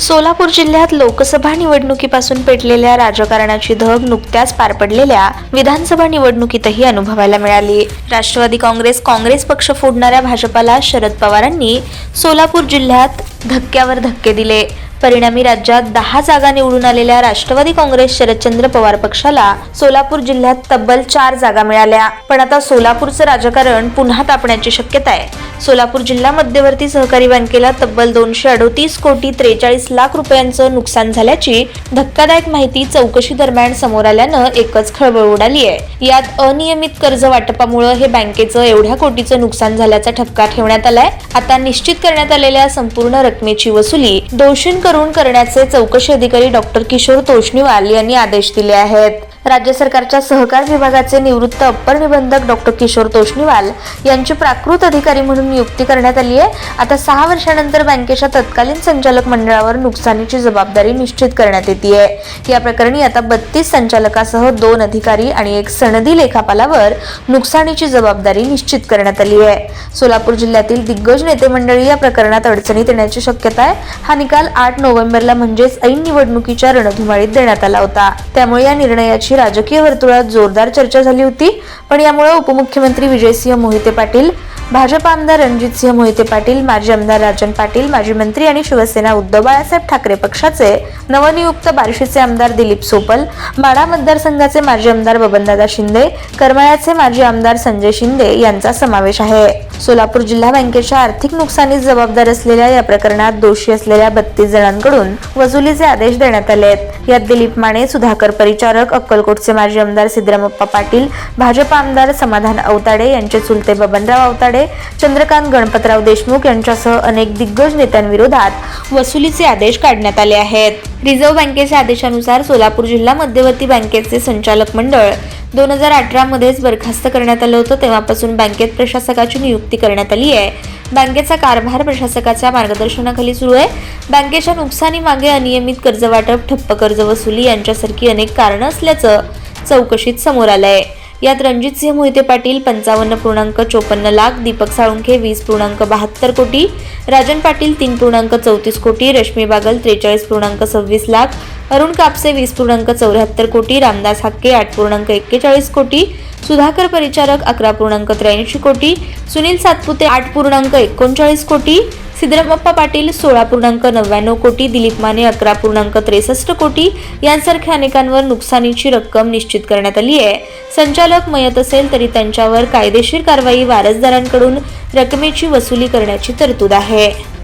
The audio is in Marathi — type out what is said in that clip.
सोलापूर जिल्ह्यात लोकसभा निवडणुकीपासून पेटलेल्या राजकारणाची धग नुकत्याच पार पडलेल्या विधानसभा निवडणुकीतही अनुभवायला मिळाली. राष्ट्रवादी काँग्रेस काँग्रेस पक्ष फोडणाऱ्या भाजपाला शरद पवारांनी सोलापूर जिल्ह्यात धक्क्यावर धक्के दिले. परिणामी राज्यात दहा जागा निवडून आलेल्या राष्ट्रवादी काँग्रेस शरदचंद्र पवार पक्षाला सोलापूर जिल्ह्यात तब्बल चार जागा मिळाल्या. पण आता सोलापूरचं राजकारण पुन्हा तापण्याची शक्यता आहे. सोलापूर जिल्हा मध्यवर्ती सहकारी बँकेला तब्बल दोनशे अडोतीस कोटी त्रेचाळीस लाख रुपयांचं नुकसान झाल्याची धक्कादायक माहिती चौकशी दरम्यान समोर आल्यानं एकच खळबळ उडाली आहे. यात अनियमित कर्ज वाटपामुळे हे बँकेचं एवढ्या कोटीचं नुकसान झाल्याचा ठपका ठेवण्यात आलाय. आता निश्चित करण्यात आलेल्या संपूर्ण रकमेची वसुली दोषींकडून करून करण्याचे चौकशी अधिकारी डॉक्टर किशोर तोष्णीवाल यांनी आदेश दिले आहेत. राज्य सरकारच्या सहकार विभागाचे निवृत्त अप्पर निबंधक डॉक्टर किशोर तोष्णीवाल यांची प्राकृत अधिकारी म्हणून नियुक्ती करण्यात आली आहे. आता सहा वर्षानंतर बँकेच्या तत्कालीन संचालक मंडळावर नुकसानीची जबाबदारी निश्चित करण्यात येते आहे. या प्रकरणी आता बत्तीस संचालकासह दोन अधिकारी आणि एक सनदी लेखापालावर नुकसानीची जबाबदारी निश्चित करण्यात आली आहे. सोलापूर जिल्ह्यातील दिग्गज नेते मंडळी या प्रकरणात अडचणीत येण्याची शक्यता आहे. हा निकाल आठ नोव्हेंबरला म्हणजेच ऐन निवडणुकीच्या रणधुमाळीत देण्यात आला होता. त्यामुळे या निर्णयाची राजकीय वर्तुळात जोरदार चर्चा झाली होती पण यामुळे उपमुख्यमंत्री विजयसिंह मोहिते पाटील भाजप आमदार रणजितसिंह मोहिते पाटील माजी आमदार राजन पाटील माजी मंत्री आणि शिवसेना उद्धव बाळासाहेब ठाकरे पक्षाचे नवनियुक्त बार्शीचे आमदार दिलीप सोपल माडा मतदारसंघाचे माजी आमदार बबनदादा शिंदे करमाळ्याचे माजी आमदार संजय शिंदे यांचा समावेश आहे. सोलापूर जिल्हा बँकेच्या आर्थिक नुकसानीस जबाबदार असलेल्या या प्रकरणात दोषी असलेल्या बत्तीस जणांकडून वसुलीचे आदेश देण्यात आले आहेत. यात दिलीप माने सुधाकर परिचारक अक्कलकोटचे माजी आमदार सिद्धरामप्पा पाटील भाजप आमदार समाधान अवताडे यांचे चुलते बबनराव अवताडे चंद्रकांत गणपतराव देशमुख यांच्यासह अनेक दिग्गज नेत्यांविरोधात वसुलीचे आदेश काढण्यात आले आहेत. रिझर्व्ह बँकेच्या आदेशानुसार सोलापूर जिल्हा मध्यवर्ती बँकेचे संचालक मंडळ दोन हजार अठरामध्येच बरखास्त करण्यात आलं होतं. तेव्हापासून बँकेत प्रशासकाची नियुक्ती करण्यात आली आहे. बँकेचा कारभार प्रशासकाच्या मार्गदर्शनाखाली सुरू आहे. बँकेच्या नुकसानी मागे अनियमित कर्जवाटप ठप्प कर्ज वसुली यांच्यासारखी अनेक कारणं असल्याचं चौकशीत समोर आलं आहे यात रणजितसिंह मोहिते पाटील पंचावन्न पूर्णांक चोपन्न लाख दीपक साळुंखे वीस पूर्णांक बहात्तर कोटी राजन पाटील तीन पूर्णांक चौतीस कोटी रश्मी बागल त्रेचाळीस पूर्णांक सव्वीस लाख अरुण कापसे वीस पूर्णांक चौऱ्याहत्तर कोटी रामदास हाक्के आठ पूर्णांक एक्केचाळीस कोटी सुधाकर परिचारक अकरा पूर्णांक त्र्याऐंशी कोटी सुनील सातपुते आठ पूर्णांक एकोणचाळीस कोटी सिद्धरामप्पा पाटील सोळा पूर्णांक नव्याण्णव कोटी दिलीप माने अकरा पूर्णांक त्रेसष्ट कोटी यांसारख्या अनेकांवर नुकसानीची रक्कम निश्चित करण्यात आली आहे. संचालक मयत असेल तरी त्यांच्यावर कायदेशीर कारवाई वारसदारांकडून रकमेची वसुली करण्याची तरतूद आहे.